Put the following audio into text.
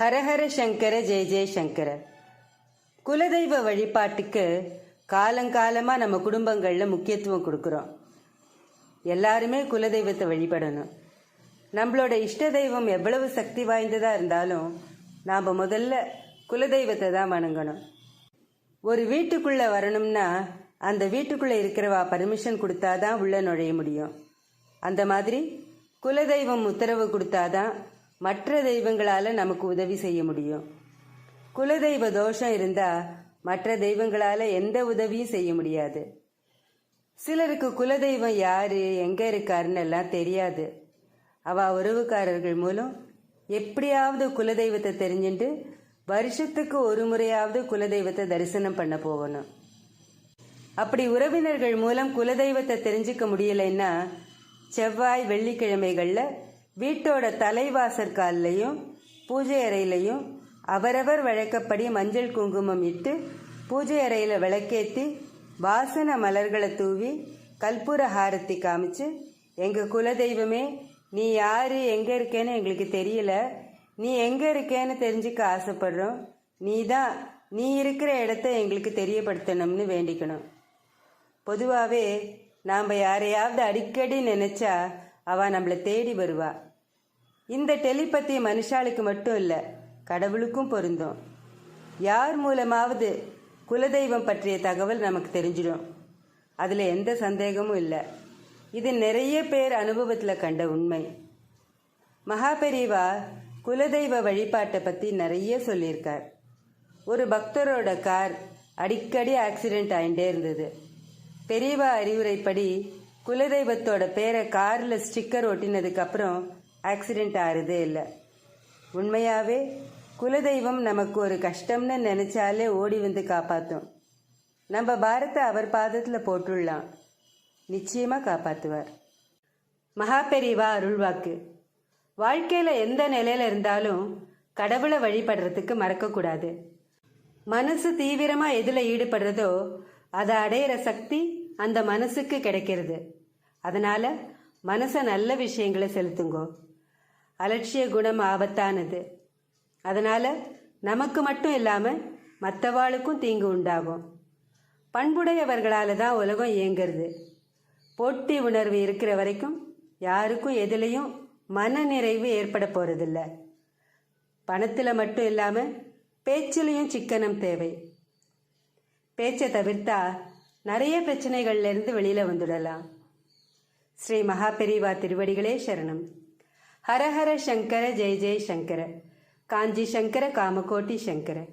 ஹரஹர சங்கர ஜெய ஜெயசங்கர குலதெய்வ வழிபாட்டுக்கு காலங்காலமாக நம்ம குடும்பங்களில் முக்கியத்துவம் கொடுக்குறோம். எல்லாருமே குலதெய்வத்தை வழிபடணும். நம்மளோட இஷ்ட தெய்வம் எவ்வளவு சக்தி வாய்ந்ததாக இருந்தாலும் நாம் முதல்ல குலதெய்வத்தை தான் வணங்கணும். ஒரு வீட்டுக்குள்ளே வரணும்னா அந்த வீட்டுக்குள்ளே இருக்கிறவா பர்மிஷன் கொடுத்தாதான் உள்ளே நுழைய முடியும். அந்த மாதிரி குலதெய்வம் உத்தரவு கொடுத்தாதான் மற்ற தெய்வங்களால் நமக்கு உதவி செய்ய முடியும். குலதெய்வ தோஷம் இருந்தால் மற்ற தெய்வங்களால் எந்த உதவியும் செய்ய முடியாது. சிலருக்கு குலதெய்வம் யாரு எங்கே இருக்காருன்னு எல்லாம் தெரியாது. அவ உறவுக்காரர்கள் மூலம் எப்படியாவது குலதெய்வத்தை தெரிஞ்சுட்டு வருஷத்துக்கு ஒரு முறையாவது குலதெய்வத்தை தரிசனம் பண்ண போகணும். அப்படி உறவினர்கள் மூலம் குலதெய்வத்தை தெரிஞ்சுக்க முடியலைன்னா செவ்வாய் வெள்ளிக்கிழமைகளில் வீட்டோட தலைவாசற்கால்லையும் பூஜை அறையிலையும் அவரவர் வழக்கப்படி மஞ்சள் குங்குமம் இட்டு பூஜை அறையில் விளக்கேற்றி வாசன மலர்களை தூவி கல்பூர ஹாரத்தி காமிச்சு எங்கள் குலதெய்வமே நீ யாரு எங்கே இருக்கேன்னு எங்களுக்கு தெரியல. நீ எங்கே இருக்கேன்னு தெரிஞ்சுக்க ஆசைப்படுறோம். நீ தான் நீ இருக்கிற இடத்த எங்களுக்கு தெரியப்படுத்தணும்னு வேண்டிக்கணும். பொதுவாகவே நாம் யாரையாவது அடிக்கடி நினச்சா அவ நம்மளை தேடி வருவா. இந்த டெலிபத்தி மனுஷாளுக்கு மட்டும் இல்லை கடவுளுக்கும் பொருந்தும். யார் மூலமாவது குலதெய்வம் பற்றிய தகவல் நமக்கு தெரிஞ்சிடும். அதில் எந்த சந்தேகமும் இல்லை. இது நிறைய பேர் அனுபவத்தில் கண்ட உண்மை. மகாபெரிவா குலதெய்வ வழிபாட்டை பற்றி நிறைய சொல்லியிருக்கார். ஒரு பக்தரோட கார் அடிக்கடி ஆக்சிடெண்ட் ஆகிட்டே இருந்தது. பெரியவா அறிவுரைப்படி குலதெய்வத்தோட பேரை காரில் ஸ்டிக்கர் ஒட்டினதுக்கு அப்புறம் ஆக்சிடெண்ட் ஆறுதே இல்லை. உண்மையாகவே குலதெய்வம் நமக்கு ஒரு கஷ்டம்னு நினச்சாலே ஓடி வந்து காப்பாற்றும் நம்ம பாரத்தை அவர் பாதத்தில் போட்டுடலாம். நிச்சயமாக காப்பாற்றுவார் மகாபெரிவா அருள்வாக்கு. வாழ்க்கையில் எந்த நிலையில் இருந்தாலும் கடவுளை வழிபடுறதுக்கு மறக்கக்கூடாது. மனசு தீவிரமாக எதில் ஈடுபடுறதோ அதை அடையிற சக்தி அந்த மனசுக்கு கிடைக்கிறது. அதனால் மனசை நல்ல விஷயங்களை செலுத்துங்கோ. அலட்சிய குணம் ஆபத்தானது. அதனால் நமக்கு மட்டும் இல்லாமல் மற்றவாளுக்கும் தீங்கு உண்டாகும். பண்புடையவர்களால் தான் உலகம் இயங்குறது. போட்டி உணர்வு இருக்கிற வரைக்கும் யாருக்கும் எதுலேயும் மன நிறைவு ஏற்பட போகிறதில்ல பணத்தில் மட்டும் இல்லாமல் பேச்சிலையும் சிக்கனம் தேவை. பேச்சை தவிர்த்தா நிறைய பிரச்சனைகள்லேருந்து வெளியில் வந்துடலாம். ஸ்ரீ மகாபெரிவா திருவடிகளே சரணம். ஹரஹர சங்கர ஜெய ஜெய சங்கர. காஞ்சி சங்கர காமகோட்டி சங்கர.